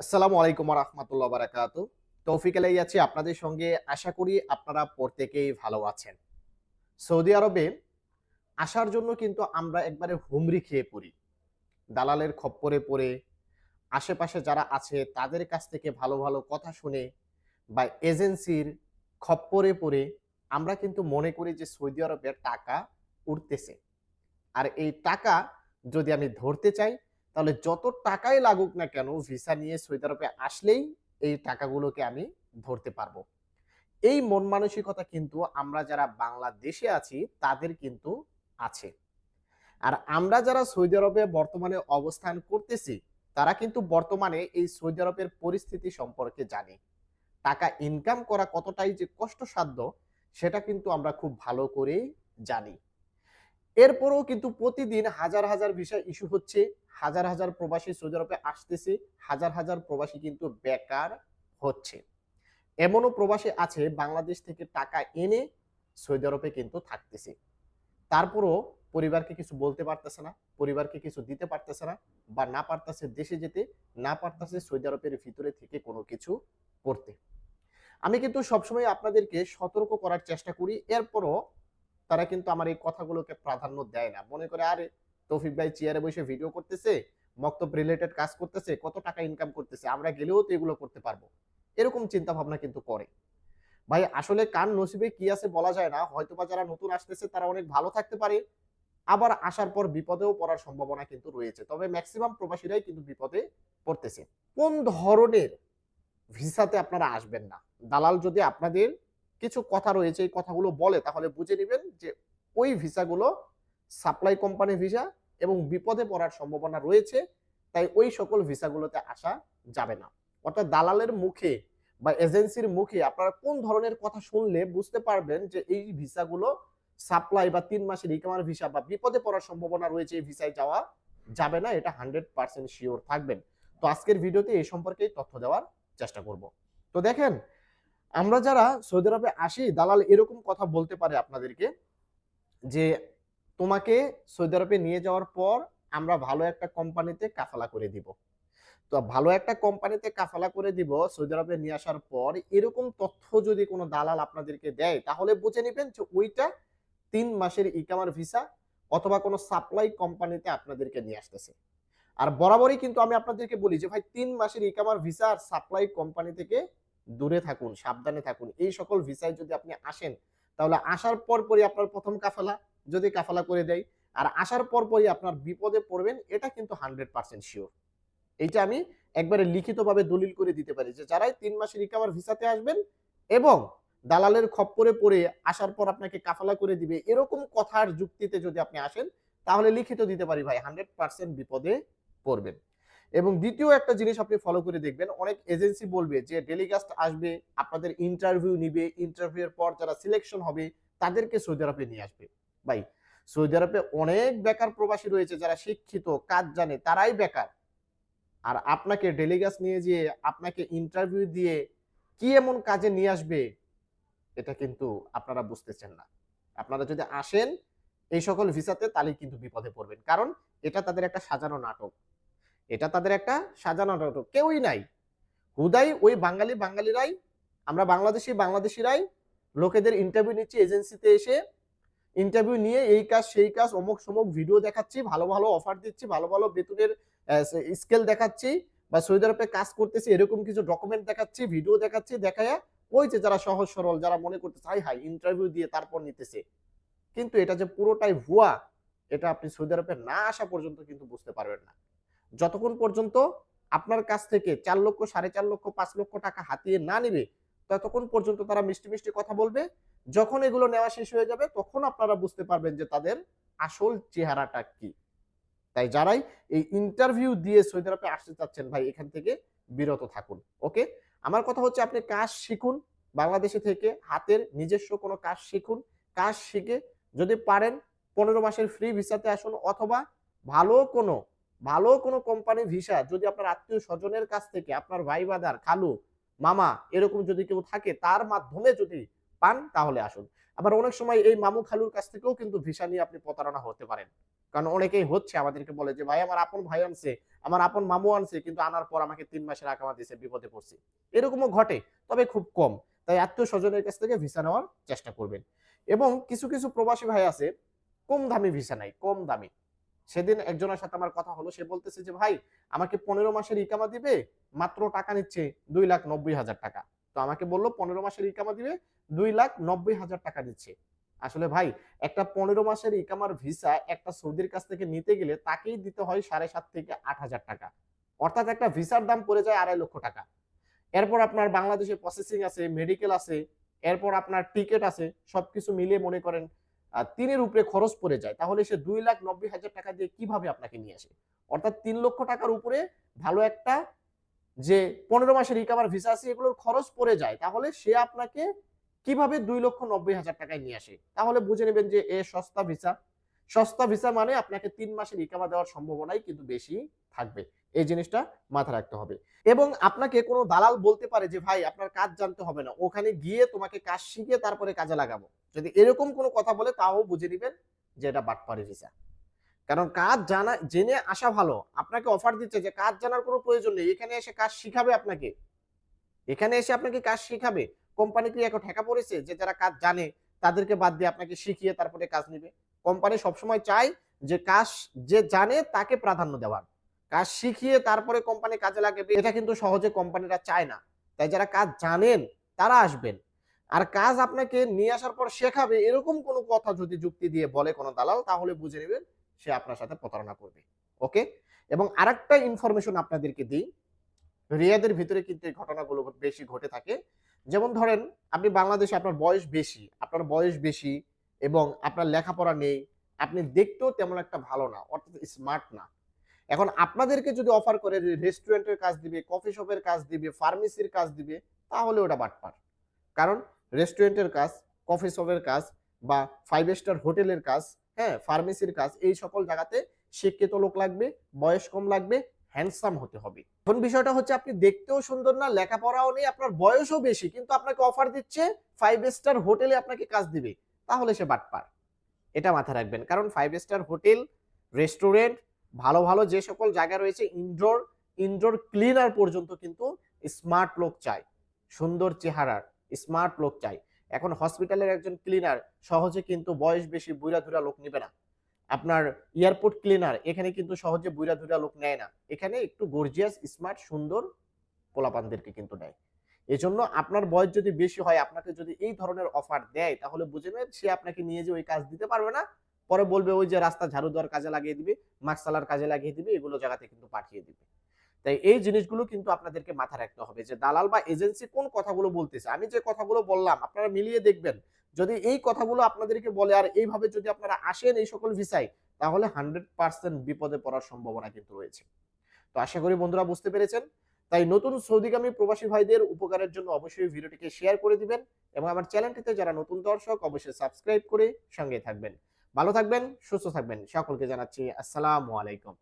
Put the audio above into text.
আসসালামু আলাইকুম রহমতুল্লাহ বারাকাত তৌফিক আলাই আছি আপনাদের সঙ্গে। আশা করি আপনারা প্রত্যেকেই ভালো আছেন। সৌদি আরবে আসার জন্য কিন্তু আমরা একবারে হুমড়ি খেয়ে পড়ি। দালালের খপ্পরে পড়ে, আশেপাশে যারা আছে তাদের কাছ থেকে ভালো ভালো কথা শুনে বা এজেন্সির খপ্পরে পড়ে আমরা কিন্তু মনে করি যে সৌদি আরবের টাকা উঠতেছে আর এই টাকা যদি আমি ধরতে চাই তাহলে যত টাকাই লাগুক না কেন ভিসা নিয়ে সৌদি আরবে আসলেই এই টাকাগুলোকে আমি ধরতে পারব। এই মন মানসিকতা কিন্তু আমরা যারা বাংলাদেশে আছি, তাদের কিন্তু আছে। আর আমরা যারা সৌদি আরবে বর্তমানে অবস্থান করতেছি, তারা কিন্তু বর্তমানে এই সৌদি আরবের পরিস্থিতি সম্পর্কে জানি। টাকা ইনকাম করা কতটাই যে কষ্টসাধ্য, সেটা কিন্তু আমরা খুব ভালো করেই জানি। এরপরেও কিন্তু প্রতিদিন হাজার হাজার ভিসা ইস্যু হচ্ছে, হাজার হাজার প্রবাসী সৌদি আরবে আসতেছে, হাজার হাজার প্রবাসী কিন্তু বেকার হচ্ছে। এমনও প্রবাসী আছে বাংলাদেশ থেকে টাকা এনে সৌদি আরবে কিন্তু থাকতেছে। তারপরও পরিবারকে কিছু বলতে পারতেছে না, পরিবারকে কিছু দিতে পারতেছে না বা না পারতেছে দেশে যেতে, না পারতেছে সৌদি আরবের ভিতরে থেকে কোনো কিছু করতে। আমি কিন্তু সবসময় আপনাদেরকে সতর্ক করার চেষ্টা করি, এরপরও তারা কিন্তু আমার এই কথাগুলোকে প্রাধান্য দেয় না। মনে করে, আরে, তৌফিক ভাই চেয়ারে বসে ভিডিও করতেছে মক্তব রিলেটেড কাজ করতেছে, কত টাকা ইনকাম করতেছে, আমরা গেলেও তো এগুলো করতে পারব। এরকম চিন্তা ভাবনা কিন্তু করে। ভাই, আসলে কার নসিবে কি আছে বলা যায় না। হয়তোবা যারা নতুন আসতেছে, তারা অনেক ভালো থাকতে পারে। আবার আসার পর বিপদেও পড়ার সম্ভাবনা কিন্তু রয়েছে। তবে ম্যাক্সিমাম প্রবাসীরাই কিন্তু বিপদে পড়তেছে। কোন ধরনের ভিসাতে আপনারা আসবেন না। দালাল যদি আপনাদের কিছু কথা রয়েছে, এই কথাগুলো বলে, তাহলে বুঝে নেবেন যে ওই ভিসাগুলো সাপ্লাই কোম্পানি ভিসা এবং বিপদে পড়ার সম্ভাবনা রয়েছে, তাই ওই সকল ভিসাগুলোতে আসা যাবে না। অর্থাৎ দালালের মুখে বা এজেন্সির মুখে আপনারা কোন ধরনের কথা শুনলে বুঝতে পারবেন যে এই ভিসাগুলো সাপ্লাই বা তিন মাসের ইকামার ভিসা বা বিপদে পড়ার সম্ভাবনা রয়েছে এই ভিসায় যাওয়া যাবে না, এটা হান্ড্রেড পার্সেন্ট শিওর থাকবেন। তো আজকের ভিডিওতে এই সম্পর্কেই তথ্য দেওয়ার চেষ্টা করব। তো দেখেন আমরা যারা সৌদি আরবে আসি, দালাল এরকম কথা বলতে পারে আপনাদেরকে যে, তোমাকে সৌদি আরবে নিয়ে যাওয়ার পর আমরা ভালো একটা কোম্পানিতে কাফালা করে দিব। তো ভালো একটা কোম্পানিতে কাফালা করে দিব, সৌদি আরবে নিয়ে আসার পর এরকম তথ্য যদি কোনো দালাল আপনাদেরকে দেয়, তাহলে বুঝে নেবেন যে ওইটা তিন মাসের ইকামার ভিসা অথবা কোনো সাপ্লাই কোম্পানিতে আপনাদেরকে নিয়ে আসতেছে। আর বরাবরই কিন্তু আমি আপনাদেরকে বলি যে, ভাই, তিন মাসের ইকামার ভিসা আর সাপ্লাই কোম্পানি থেকে দূরে থাকুন, সাবধানে থাকুন। এই সকল ভিসায় যদি আপনি আসেন, তাহলে আসার পর পরই আপনার প্রথম কাফালা, যদি কাফালা করে দেয়। আর আসার পর পরই আপনার বিপদে পড়বেন, এটা কিন্তু হান্ড্রেড পার্সেন্ট শিওর এইটা আমি একবারে লিখিতভাবে দলিল করে দিতে পারি যে, যারাই তিন মাসের রিকাভার ভিসাতে আসবেন এবং দালালের খপ্পরে পড়ে আসার পর আপনাকে কাফালা করে দিবে, এরকম কথার যুক্তিতে যদি আপনি আসেন, তাহলে লিখিত দিতে পারি ভাই হান্ড্রেড পার্সেন্ট বিপদে পড়বেন। এবং দ্বিতীয় একটা জিনিস আপনি ফলো করে দেখবেন, অনেক এজেন্সি বলবে যে ডেলিগাস্ট আসবে, আপনাদের ইন্টারভিউ নিবে ইন্টারভিউর পর যারা সিলেকশন হবে, তাদেরকে সৌদি আরবে নিয়ে আসবে। ভাই সৌদি আরবে অনেক বেকার প্রবাসী রয়েছে যারা শিক্ষিত, কাজ জানে, তারাই বেকার। আর আপনাকে ডেলিগাস নিয়ে যেয়ে, আপনাকে ইন্টারভিউ দিয়ে কি এমন কাজে নিয়ে আসবে, এটা কিন্তু আপনারা বুঝতেছেন না। আপনারা যদি আসেন, এই সকল ভিসাতে তাহলে কিন্তু বিপদে পড়বেন। কারণ এটা তাদের একটা সাজানো নাটক। এটা তাদের একটা সাজানো নাটক। কেউই নাই। হুদাই ওই বাঙালি বাঙালিরাই, আমরা বাংলাদেশি বাংলাদেশিরাই লোকেদের ইন্টারভিউ নিচ্ছি এজেন্সিতে এসে। ইন্টারভিউ নিয়ে এই কাজ, সেই কাজ, অমুক সমুক ভিডিও দেখাচ্ছি, ভালো ভালো অফার দিচ্ছি, ভালো ভালো বেতনের স্কেল দেখাচ্ছি বা সৌদি আরবে কাজ করতেছি, এরকম কিছু ডকুমেন্ট দেখাচ্ছি ভিডিও দেখাচ্ছি, দেখায় ওই যে যারা সহজ সরল, যারা মনে করতেছে, হাই হাই ইন্টারভিউ দিয়ে তারপর নিতেছে। কিন্তু এটা যে পুরোটাই ভুয়া, এটা আপনি সৌদি আরবে না আসা পর্যন্ত কিন্তু বুঝতে পারবেন না। যতক্ষণ পর্যন্ত আপনার কাছ থেকে চার লক্ষ, সাড়ে চার লক্ষ, পাঁচ লক্ষ টাকা হাতিয়ে না নিবে, ততক্ষণ পর্যন্ত তারা মিষ্টি মিষ্টি কথা বলবে। যখন এগুলো নেওয়া শেষ হয়ে যাবে, তখন আপনারা বুঝতে পারবেন যে তাদের আসল চেহারাটা কি। তাই যারাই এই ইন্টারভিউ দিয়ে সৌদি আরবে আসতে চাচ্ছেন, ভাই, এখান থেকে বিরত থাকুন, ওকে? আমার কথা হচ্ছে আপনি কাজ শিখুন, বাংলাদেশে থেকে হাতের নিজস্ব কোনো কাজ শিখুন। কাজ শিখে যদি পারেন, পনেরো মাসের ফ্রি ভিসাতে আসুন, অথবা ভালো কোনো ভালো কোনো কোম্পানি ভিসা যদি আপনার আত্মীয় স্বজনের কাছ থেকে আপনার ভাই বাদার খালু, মামা এরকম যদি কেউ থাকে, তার মাধ্যমে যদি পান তাহলে আসুন। আবার অনেক সময় এই মামু, খালুর কাছ থেকেও কিন্তু ভিসা নিয়ে আপনি প্রতারণা হতে পারেন। কারণ অনেকেই হচ্ছে আমাদেরকে বলে যে, ভাই, আমার আপন ভাই আনছে, আমার আপন মামু আনছে, কিন্তু আনার পর আমাকে তিন মাসের আকামা দিছে বিপদে পড়ছি। এরকমও ঘটে, তবে খুব কম। তাই আত্মীয় স্বজনের কাছ থেকে ভিসা নেওয়ার চেষ্টা করবেন। এবং কিছু কিছু প্রবাসী ভাই আছে, কম দামি ভিসা নাই, কম দামি। সেদিন একজনের সাথে আমার কথা হলো, সে বলতেছে যে, ভাই, আমাকে পনেরো মাসের ইকামা দিবে, মাত্র টাকা নিচ্ছে দুই লাখ নব্বই হাজার টাকা। তো আমাকে বলল, পনেরো মাসের ইকামা দিবে, দুই লাখ নব্বই হাজার টাকা দিচ্ছে। আসলে ভাই, একটা পনেরো মাসের ইকামার ভিসা একটা সৌদির কাছ থেকে নিতে গেলে তাকেই দিতে হয় সাড়ে সাত থেকে আট হাজার টাকা। অর্থাৎ একটা ভিসার দাম পড়ে যায় আড়াই লক্ষ টাকা। এরপর আপনার বাংলাদেশে প্রসেসিং আছে মেডিকেল আছে, এরপর আপনার টিকিট আছে, সবকিছু মিলিয়ে মনে করেন তিনের উপরে খরচ পড়ে যায়, তাহলে সে দুই লাখ নব্বই হাজার টাকা দিয়ে কীভাবে আপনাকে নিয়ে আসে? অর্থাৎ তিন লক্ষ টাকার উপরে ভালো একটা যে পনেরো মাসের রিকাভার ভিসা আছে, এগুলোর খরচ পড়ে যায়, তাহলে সে আপনাকে কীভাবে দুই লক্ষ নব্বই হাজার টাকায় নিয়ে আসে? তাহলে বুঝে নেবেন যে এ সস্তা ভিসা সস্তা ভিসা মানে আপনাকে তিন মাসের রিকামা দেওয়ার সম্ভাবনাই কিন্তু বেশি থাকবে। এই জিনিসটা মাথা রাখতে হবে। এবং আপনাকে কোনো দালাল বলতে পারে যে, ভাই, আপনার কাজ জানতে হবে না। ওখানে গিয়ে তোমাকে কাজ শিখিয়ে তারপরে কাজে লাগাবো। যদি এরকম কোনো কথা বলে, তাও বুঝে নিবেন যে, এটা বাটপারি ভিসা। কারণ কাজ জানা, জেনে আসা ভালো। আপনাকে অফার দিচ্ছে যে, কাজ জানার কোনো প্রয়োজন নেই। এখানে এসে কাজ শিখাবে আপনাকে। এখানে এসে আপনাকে কাজ শিখাবে। কোম্পানি কি এখন ঠেকা পড়েছে যে, যারা কাজ জানে, তাদেরকে বাদ দিয়ে আপনাকে শিখিয়ে তারপরে কাজ নিবে? কোম্পানি সবসময় চায় যে, কাজ যে জানে, তাকে প্রাধান্য দেওয়ার। কাজ শিখিয়ে তারপরে কোম্পানি কাজে লাগাবে এটা কিন্তু সহজে কোম্পানিরা চায় না। তাই যারা কাজ জানেন, তারা আসবেন। আর কাজ আপনাকে নিয়ে আসার পর শেখাবে এরকম কোনো কথা যদি যুক্তি দিয়ে বলে কোনো দালাল, তাহলে বুঝে নেবেন সে আপনার সাথে প্রতারণা করবে। ওকে এবং আরেকটা ইনফরমেশন আপনাদেরকে দিই, রিয়াদের ভিতরে কিন্তু এই ঘটনাগুলো বেশি ঘটে থাকে। যেমন ধরেন, আপনি বাংলাদেশে আপনার বয়স বেশি, আপনার বয়স বেশি এবং আপনার লেখাপড়া নেই, আপনি দেখতেও তেমন একটা ভালো না, অর্থাৎ স্মার্ট না। এখন আপনাদেরকে যদি অফার করে রেস্টুরেন্টের কাজ দিবে কফি শপের কাজ দিবে ফার্মেসির কাজ দিবে, তাহলে ওটা বাটপার। কারণ রেস্টুরেন্টের কাজ কফি শপের কাজ বা ফাইভ স্টার হোটেলের কাজ হ্যাঁ ফার্মেসির কাজ, এই সকল জায়গাতে শিক্ষিত লোক লাগবে, বয়স কম লাগবে হ্যান্ডসাম হতে হবে। এখন বিষয়টা হচ্ছে আপনি দেখতেও সুন্দর না, লেখাপড়াও নেই, আপনার বয়সও বেশি, কিন্তু আপনাকে অফার দিচ্ছে ফাইভ স্টার হোটেলে আপনাকে কাজ দিবে, তাহলে সে বাটপার। এটা মাথায় রাখবেন, কারণ ফাইভ স্টার হোটেল রেস্টুরেন্ট ভালো ভালো যে সকল জায়গা রয়েছে ইনডোর ইনডোর ক্লিনার পর্যন্ত কিন্তু স্মার্ট লোক চায়। সুন্দর চেহারার স্মার্ট লোক চাই এখন হসপিটালের একজন ক্লিনার সহজে কিন্তু বয়স বেশি বুড়া ধুরা লোক নেবে না। আপনার এয়ারপোর্ট ক্লিনার এখানে কিন্তু সহজে বুড়া ধুরা লোক নেয় না। এখানে একটু গর্জিয়াস স্মার্ট সুন্দর পোলাপানদেরকে কিন্তু নেয়। এজন্য আপনার বয়স যদি বেশি হয়, আপনাকে যদি এই ধরনের অফার দেয়, তাহলে বুঝে নেবেন সে আপনাকে নিয়ে যে ওই কাজ দিতে পারবে না। পরে বলবে ওই যে রাস্তা ঝাড়ু দেওয়ার কাজে লাগিয়ে দিবে মাকসালার কাজে লাগিয়ে দিবে, এগুলো জায়গাতে কিন্তু পাঠিয়ে দিবে। তাই এই জিনিসগুলো কিন্তু আপনাদেরকে মাথা রাখতে হবে যে দালাল বা এজেন্সি কোন কথাগুলো বলতেছে। আমি যে কথাগুলো বললাম, আপনারা মিলিয়ে দেখবেন। যদি এই কথাগুলো আপনাদেরকে বলে আর এইভাবে যদি আপনারা আসেন এই সকল ভিসায়, তাহলে হান্ড্রেড পার্সেন্ট বিপদে পড়ার সম্ভাবনা কিন্তু রয়েছে। তো আশা করি বন্ধুরা বুঝতে পেরেছেন। তাই নতুন সৌদিগামী প্রবাসী ভাইদের উপকারের জন্য অবশ্যই ভিডিওটিকে শেয়ার করে দিবেন এবং আমার চ্যানেলটিতে যারা নতুন দর্শক, অবশ্যই সাবস্ক্রাইব করে সঙ্গে থাকবেন। ভালো থাকবেন সুস্থ থাকবেন। সকলকে জানাচ্ছি আসসালামু আলাইকুম।